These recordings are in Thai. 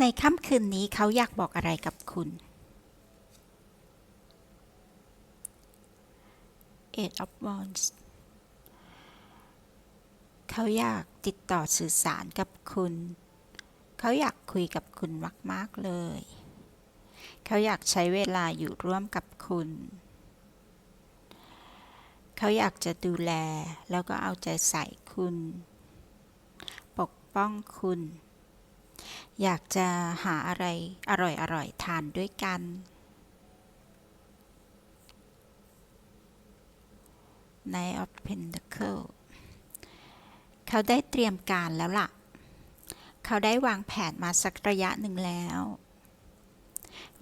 ในค่ำคืนนี้เขาอยากบอกอะไรกับคุณ Eight of Wands เขาอยากติดต่อสื่อสารกับคุณ เขาอยากคุยกับคุณมาก ๆ เลย เขาอยากใช้เวลาอยู่ร่วมกับคุณ เขาอยากจะดูแลแล้วก็เอาใจใส่คุณ ปกป้องคุณ อยากจะหาอะไรอร่อยๆทานด้วยกัน ใน of Pentacle เขาได้เตรียมการแล้วล่ะ เขาได้วางแผนมาสักระยะหนึ่งแล้ว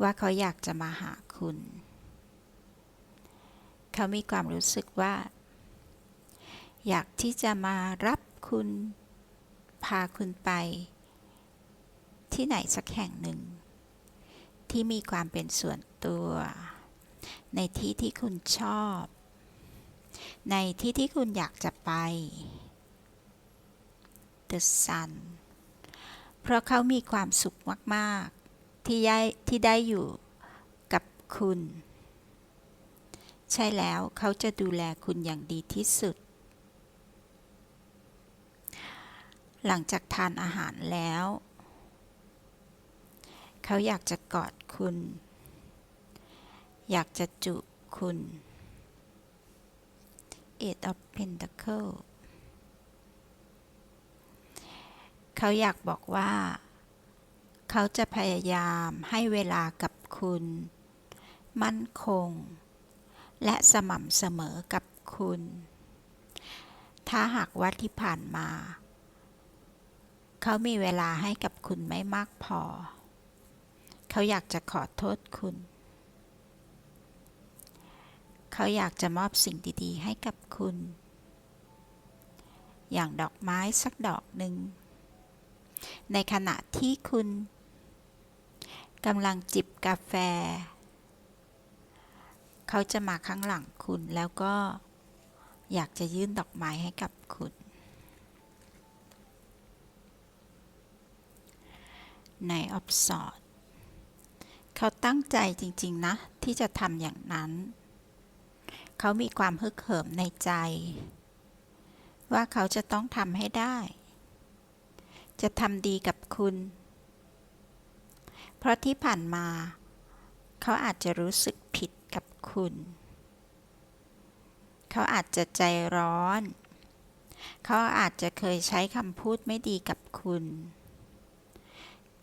ว่าเขาอยากจะมาหาคุณ เขามีความรู้สึกว่า อยากที่จะมารับคุณ พาคุณไป ที่ไหนสักแห่งหนึ่ง ที่มีความเป็นส่วนตัว ในที่ที่คุณชอบ ในที่ที่คุณอยากจะไป The Sun เพราะเขามีความสุขมาก ๆ ที่ได้ที่ได้อยู่กับคุณ ใช่แล้วเขาจะดูแลคุณอย่างดีที่สุด หลังจากทานอาหารแล้ว เขาอยากจะกอดคุณ อยากจะจุคุณ Eight of Pentacle เขาอยากบอกว่า เขาจะพยายามให้เวลากับคุณ มั่นคง และสม่ำเสมอกับคุณ ถ้าหากว่าที่ผ่านมา เขามีเวลาให้กับคุณไม่มากพอ เขาอยากจะขอโทษคุณ เขาอยากจะมอบสิ่งดีๆ ให้กับคุณ อย่างดอกไม้สักดอกหนึ่ง ในขณะที่คุณกำลังจิบกาแฟ เขาจะมาข้างหลังคุณแล้วก็อยากจะยื่นดอกไม้ให้กับคุณ ในออฟสอด เขาตั้งใจจริง ๆ นะ ที่จะทำอย่างนั้น เขามีความฮึกเหิมในใจ ว่าเขาจะต้องทำให้ได้ จะทำดีกับคุณ เพราะที่ผ่านมา เขาอาจจะรู้สึกผิดกับคุณ เขาอาจจะใจร้อน เขาอาจจะเคยใช้คำพูดไม่ดีกับคุณ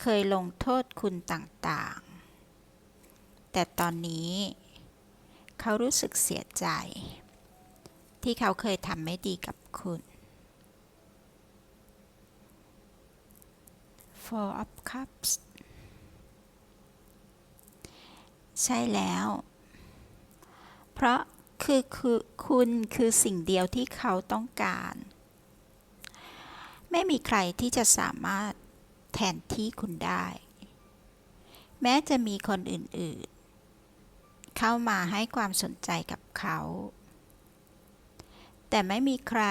เคยลงโทษคุณต่างๆ แต่ตอนนี้เขารู้สึกเสียใจ ที่เขาเคยทำไม่ดีกับคุณ Four of Cups ใช่แล้ว เพราะคือคือคุณคือสิ่งเดียวที่เขาต้องการ ไม่มีใครที่จะสามารถแทนที่คุณได้ แม้จะมีคนอื่น ๆ เข้ามาให้ความสนใจกับเขา แต่ไม่มีใคร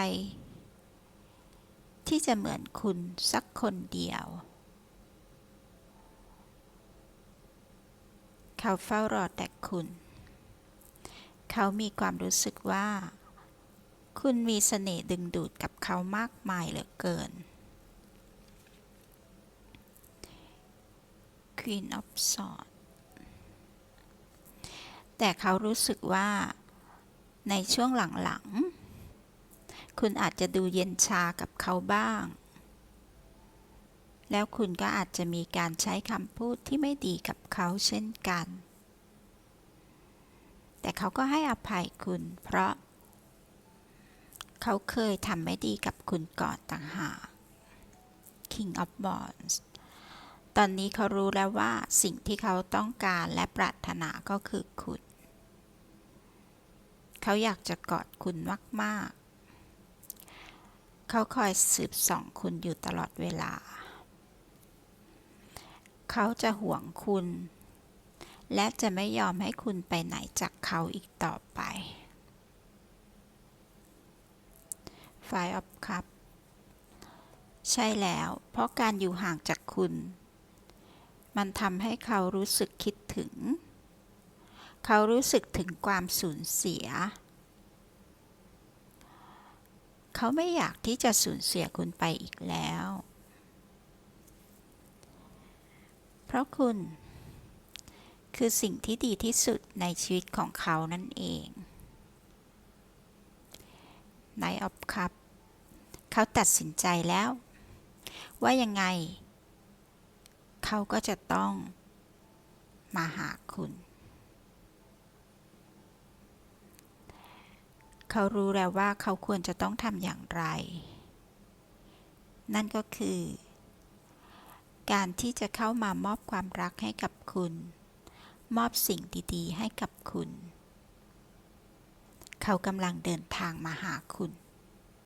ที่จะเหมือนคุณสักคนเดียว เขาเฝ้ารอแต่คุณ เขามีความรู้สึกว่า คุณมีเสน่ห์ดึงดูดกับเขามากมายเหลือเกิน Queen of Swords แต่เขารู้สึกว่าในช่วงหลังๆ คุณอาจจะดูเย็นชากับเขาบ้าง แล้วคุณก็อาจจะมีการใช้คำพูดที่ไม่ดีกับเขาเช่นกัน แต่เขาก็ให้อภัยคุณเพราะ เขาเคยทำไม่ดีกับคุณก่อนต่างหาก King of Wands ตอนนี้เขารู้แล้วว่าสิ่งที่เขาต้องการและปรารถนาก็คือคุณ เขาอยากจะกอดคุณมาก ๆ เขาคอยสืบส่องคุณอยู่ตลอดเวลา เขาจะห่วงคุณ และจะไม่ยอมให้คุณไปไหนจากเขาอีกต่อไป Five of Cups ใช่แล้ว เพราะการอยู่ห่างจากคุณ มันทำให้เขารู้สึกคิดถึง เขารู้สึกถึงความสูญเสีย เขาไม่อยากที่จะสูญเสียคุณไปอีกแล้ว เพราะคุณ คือสิ่งที่ดีที่สุดในชีวิตของเขานั่นเองนายออฟครับ เขาตัดสินใจแล้ว ว่ายังไง เขาก็จะต้องมาหาคุณ เขารู้แล้วว่าเขาควรจะต้องทำอย่างไร นั่นก็คือ การที่จะเข้ามามอบความรักให้กับคุณ มอบสิ่งดีๆ ให้กับคุณ เขากำลังเดินทางมาหาคุณ